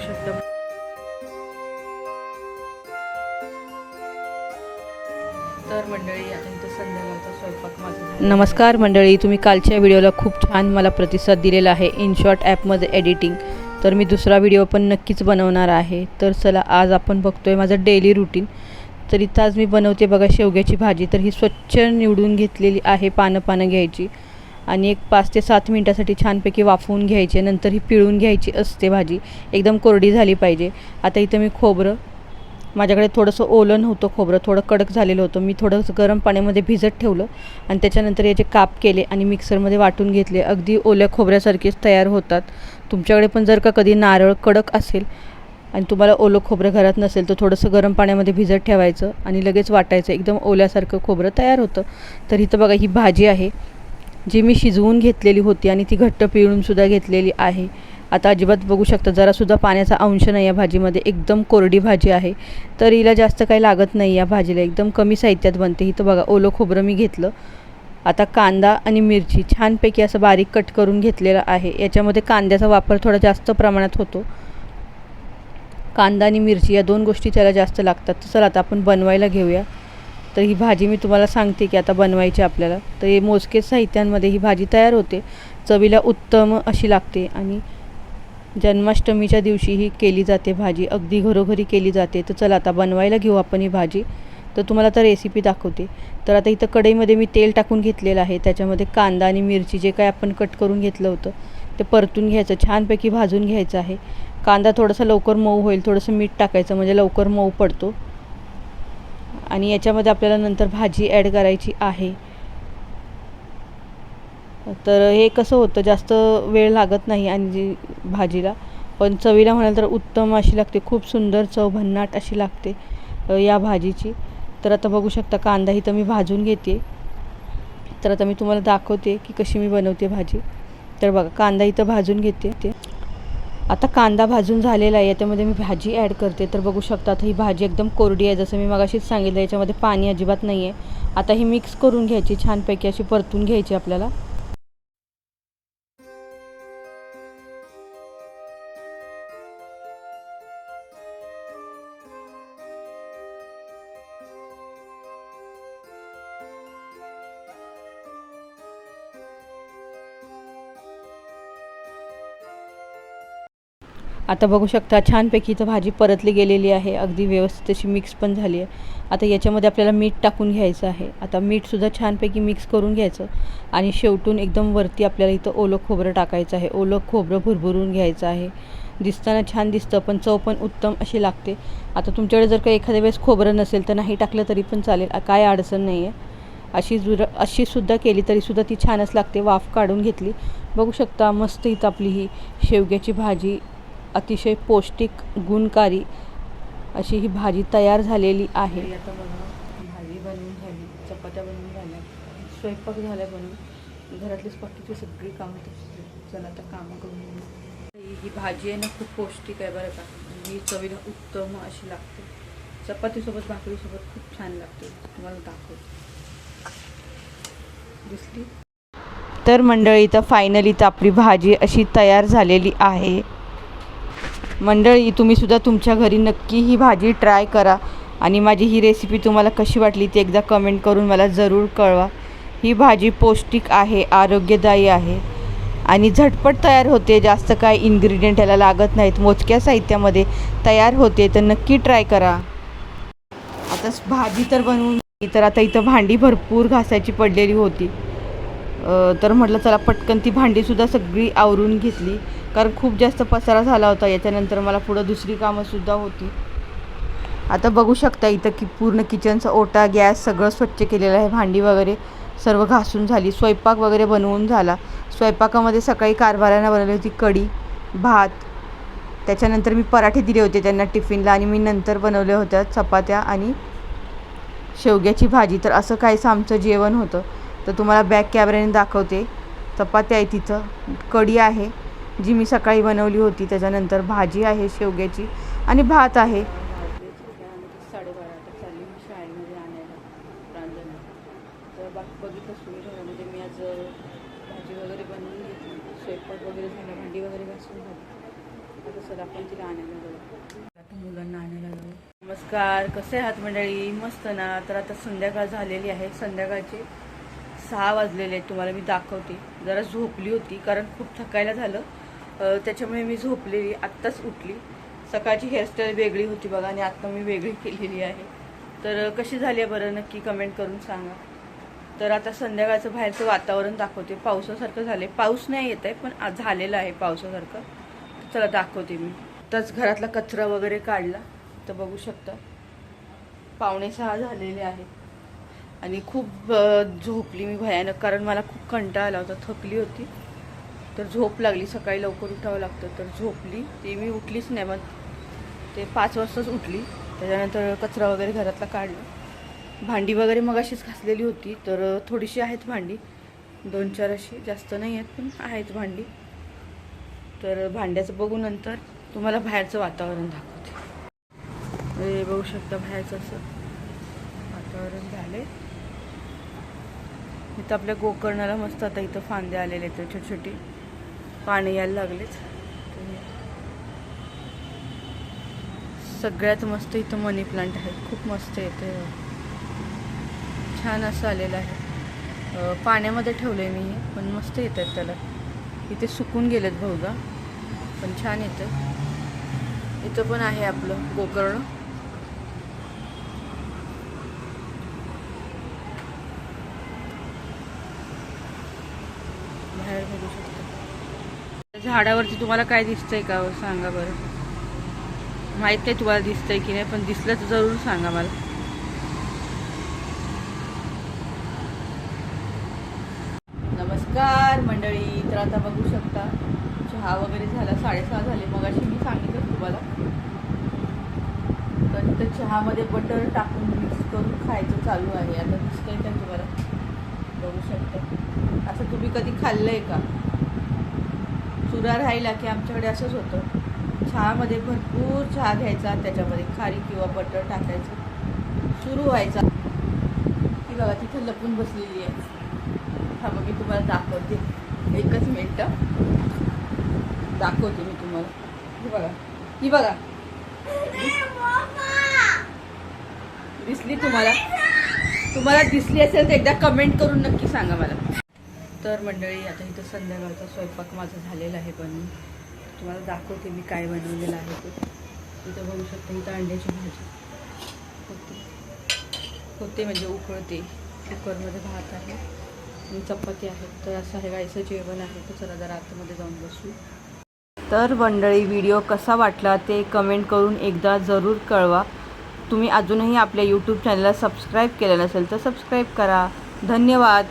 शकता. तर मंडळी आता इथं संध्याकाळचा स्वयंपाक माझा नमस्कार मंडळी तुम्ही कालच्या व्हिडिओला खूप छान मला प्रतिसाद दिलेला आहे इनशॉट ॲपमध्ये एडिटिंग तर मी दुसरा व्हिडिओ पण नक्कीच बनवणार आहे. तर चला आज आपण बघतोय माझं डेली रुटीन तर इथं आज मी बनवते बघा शेवग्याची भाजी. तर ही स्वच्छ निवडून घेतलेली आहे पानं पानं घ्यायची. आणि एक पाच ते सात मिनटासाठी छानपैकी वाफवून घ्यायची नंतर ही पिळून घ्यायची असते भाजी. एकदम कोरडी झाली पाहिजे. आता इथं मी खोबरं माझ्याकडे थोडंसं ओलं नव्हतं खोबरं थोडं कडक झालेलं होतं. मी थोडंसं गरम पाण्यामध्ये भिजत ठेवलं आणि त्याच्यानंतर याचे काप केले आणि मिक्सरमध्ये वाटून घेतले. अगदी ओल्या खोबऱ्यासारखेच तयार होतात. तुमच्याकडे पण जर का कधी नारळ कडक असेल आणि तुम्हाला ओलं खोबरं घरात नसेल तर थोडंसं गरम पाण्यामध्ये भिजत ठेवायचं आणि लगेच वाटायचं. एकदम ओल्यासारखं खोबरं तयार होतं. तर इथं बघा ही भाजी आहे. जी मी शिजवून घेतलेली होती आणि ती घट्ट पिळूनसुद्धा घेतलेली आहे. आता अजिबात बघू शकता जरासुद्धा पाण्याचा अंश नाही या भाजीमध्ये. एकदम कोरडी भाजी आहे. तर हिला जास्त काही लागत नाही या भाजीला. एकदम कमी साहित्यात बनते. ही तर बघा ओलं खोबरं मी घेतलं. आता कांदा आणि मिरची छानपैकी असं बारीक कट करून घेतलेला आहे. याच्यामध्ये कांद्याचा वापर थोडा जास्त प्रमाणात होतो. कांदा आणि मिरची या दोन गोष्टी त्याला जास्त लागतात. तर चला आता आपण बनवायला घेऊया. तर ही भाजी मी तुम्हाला सांगते की आता बनवायची आपल्याला. तर हे मोजकेच साहित्यांमध्ये ही भाजी तयार होते. चवीला उत्तम अशी लागते आणि जन्माष्टमीच्या दिवशी ही केली जाते भाजी. अगदी घरोघरी केली जाते. तर चला आता बनवायला घेऊ आपण ही भाजी. तर तुम्हाला आता रेसिपी दाखवते. तर आता इथं कढईमध्ये मी तेल टाकून घेतलेलं आहे. त्याच्यामध्ये कांदा आणि मिरची जे काय आपण कट करून घेतलं होतं ते परतून घ्यायचं. छानपैकी भाजून घ्यायचं आहे. कांदा थोडासा लवकर मऊ होईल. थोडंसं मीठ टाकायचं. म्हणजे लवकर मऊ पडतो. आणि याच्यामध्ये आपल्याला नंतर भाजी ॲड करायची आहे. तर हे कसं होतं जास्त वेळ लागत नाही आणि जी भाजीला. पण चवीला म्हणाल तर उत्तम अशी लागते खूप सुंदर चव भन्नाट अशी लागते या भाजीची. तर आता बघू शकता कांदा तर मी भाजून घेते. तर आता मी तुम्हाला दाखवते की कशी मी बनवते भाजी. तर बघा कांदा इथं भाजून घेते. ते आता कांदा भाजून झालेला आहे याच्यामध्ये मी भाजी ॲड करते. तर बघू शकता आता ही भाजी एकदम कोरडी आहे. जसं मी मगाशीच सांगितलं याच्यामध्ये पाणी अजिबात नाही आहे आता ही मिक्स करून घ्यायची छानपैकी अशी परतून घ्यायची आपल्याला. आता बघू शकता छानपैकी इथं भाजी परतली गेलेली आहे. अगदी व्यवस्थित अशी मिक्स पण झाली आहे. आता याच्यामध्ये आपल्याला मीठ टाकून घ्यायचं आहे. आता मीठसुद्धा छानपैकी मिक्स करून घ्यायचं आणि शेवटून एकदम वरती आपल्याला इथं ओलं खोबरं टाकायचं आहे. ओलं खोबरं भुरभुरून घ्यायचं आहे. दिसताना छान दिसतं पण चव पण उत्तम अशी लागते. आता तुमच्याकडे जर का एखाद्या वेळेस खोबरं नसेल तर नाही टाकलं तरी पण चालेल. काय अडचण नाही आहे. अशी जुर अशीसुद्धा केली तरीसुद्धा ती छानच लागते. वाफ काढून घेतली. बघू शकता मस्त इथं आपली ही शेवग्याची भाजी अतिशय पौष्टिक गुणकारी अशी ही भाजी तयार झालेली आहे. आता बघा भाजी बनवून झाली चपात्या बनवून झाल्या स्वयंपाक झाल्या बनवून घरातलीच बाकीची सगळी कामं चला आता कामं करून. ही ही भाजी आहे ना खूप पौष्टिक आहे बरं का. ही चवीला उत्तम अशी लागते. चपातीसोबत भाकरीसोबत खूप छान लागते. तुम्हाला दाखवते. दिसली? तर मंडळी तर फायनली तर आपली भाजी अशी तयार झालेली आहे. मंडळी तुम्हीसुद्धा तुमच्या घरी नक्की ही भाजी ट्राय करा. आणि माझी ही रेसिपी तुम्हाला कशी वाटली ती एकदा कमेंट करून मला जरूर कळवा. ही भाजी पौष्टिक आहे आरोग्यदायी आहे. आणि झटपट तयार होते जास्त काय इन्ग्रेडियंट याला लागत नाहीत. मोजक्या साहित्यामध्ये तयार होते तर नक्की ट्राय करा. आता भाजी तर बनवून तर आता इथं भांडी भरपूर घासायची पडलेली होती. तर म्हटलं चला पटकन ती भांडीसुद्धा सगळी आवरून घेतली. कारण खूप जास्त पसारा झाला होता. याच्यानंतर मला पुढं दुसरी कामंसुद्धा होती. आता बघू शकता इथं की पूर्ण किचनचा ओटा गॅस सगळं स्वच्छ केलेलं आहे. भांडी वगैरे सर्व घासून झाली. स्वयंपाक वगैरे बनवून झाला. स्वयंपाकामध्ये सकाळी कारभारांना बनवली होती कढी भात. त्याच्यानंतर मी पराठे दिले होते त्यांना टिफिनला आणि मी नंतर बनवल्या होत्या चपात्या आणि शेवग्याची भाजी. तर असं काहीसं आमचं जेवण होतं. तर तुम्हाला बॅक कॅमेऱ्याने दाखवते. चपात्या आहे तिथं. कढी आहे. जी मी सकाळी बनवली होती त्याच्यानंतर भाजी आहे शेवग्याची आणि भात आहे. साडेबारा चालली मी शाळेमध्ये आणायला तर बघितलं मी आज भाजी वगैरे वगैरे वगैरे आपण मुलांना आणायला नमस्कार कसे आहात मंडळी? मस्त ना? तर आता संध्याकाळ झालेली आहे. संध्याकाळचे सहा वाजलेले आहेत तुम्हाला मी दाखवते. जरा झोपली होती कारण खूप थकायला झालं. त्याच्यामुळे मी झोपलेली आत्ताच उठली. सकाळची हेअरस्टाईल वेगळी होती बघा आणि आत्ता मी वेगळी केलेली आहे. तर कशी झाली आहे बरं? नक्की कमेंट करून सांगा. तर आता संध्याकाळचं बाहेरचं वातावरण दाखवते. पावसासारखं झालं आहे पाऊस नाही येत आहे पण आज झालेलं आहे पावसासारखं. चला दाखवते मी. आताच घरातला कचरा वगैरे काढला. तर बघू शकता. पावणे सहा झालेले आहेत आणि खूप झोपली मी भयानक. कारण मला खूप कंटाळा आला होता. थकली होती. तर झोप लागली. सकाळी लवकर उठावं लागतं. तर झोपली. ती मी उठलीच नाही मग ते पाच वाजताच उठली. त्याच्यानंतर कचरा वगैरे घरातला काढला. भांडी वगैरे मग अशीच घासलेली होती. तर थोडीशी आहेत भांडी. दोन चार अशी. जास्त नाही आहेत पण आहेत भांडी. तर भांड्याचं बघू नंतर. तुम्हाला बाहेरचं वातावरण दाखवते. हे बघू शकता बाहेरचं असं वातावरण झाले इथं आपल्या गोकर्णाला मस्त आता इथं फांद्या आलेले आहेत छोटे छोटी पाणी यायला लागलेच. सगळ्यात मस्त इथं मनी प्लांट आहे. खूप मस्त येते छान असं आलेलं आहे. पाण्यामध्ये ठेवलं आहे मी हे पण मस्त येत आहेत त्याला. इथे सुकून गेलेत बहुधा पण छान येतं. इथं पण आहे आपलं गोकर्ण. बाहेर बघू शकतो. झाडावरती तुम्हाला काय दिसतंय का? सांगा बरं. माहीत नाही तुम्हाला दिसतंय की नाही पण दिसलं तर जरूर सांगा मला. नमस्कार मंडळी तर आता बघू शकता चहा वगैरे झाला साडेसहा झाले मग अशी मी सांगितलं तुम्हाला. तर तिथं चहामध्ये बटर टाकून मिक्स करून खायचं चालू आहे. आता दिसतंय का तुम्हाला? बघू शकता. असं तुम्ही कधी खाल्लंय का? चुरा राहिला की आमच्याकडे असंच होतं. चहामध्ये भरपूर चहा घ्यायचा त्याच्यामध्ये खारी किंवा बटर टाकायचं. सुरू व्हायचा. ती बघा तिथं लपून बसलेली आहे. हा मग मी तुम्हाला दाखवते. एकच मिनटं. दाखवते मी तुम्हाला. ही बघा. ही बघा. दिसली तुम्हाला? तुम्हाला दिसली असेल तर एकदा कमेंट करून नक्की सांगा मला. तर मंडळी आता इथं संध्याकाळचा स्वयंपाक माझा झालेला आहे पण तुम्हाला दाखवते मी काय बनवलेलं आहे ते. इथं बघू शकते इथं अंड्याची भाजी. होते. होते म्हणजे उकळते. कुकरमध्ये भात आहे आणि चपाती आहे. तर असं आहे गायचं जेवण आहे. तर चला जरा आतमध्ये जाऊन बसू. तर मंडळी व्हिडिओ कसा वाटला ते कमेंट करून एकदा जरूर कळवा. तुम्ही अजूनही आपल्या यूट्यूब चॅनलला सबस्क्राईब केलं नसेल तर सबस्क्राईब करा. धन्यवाद.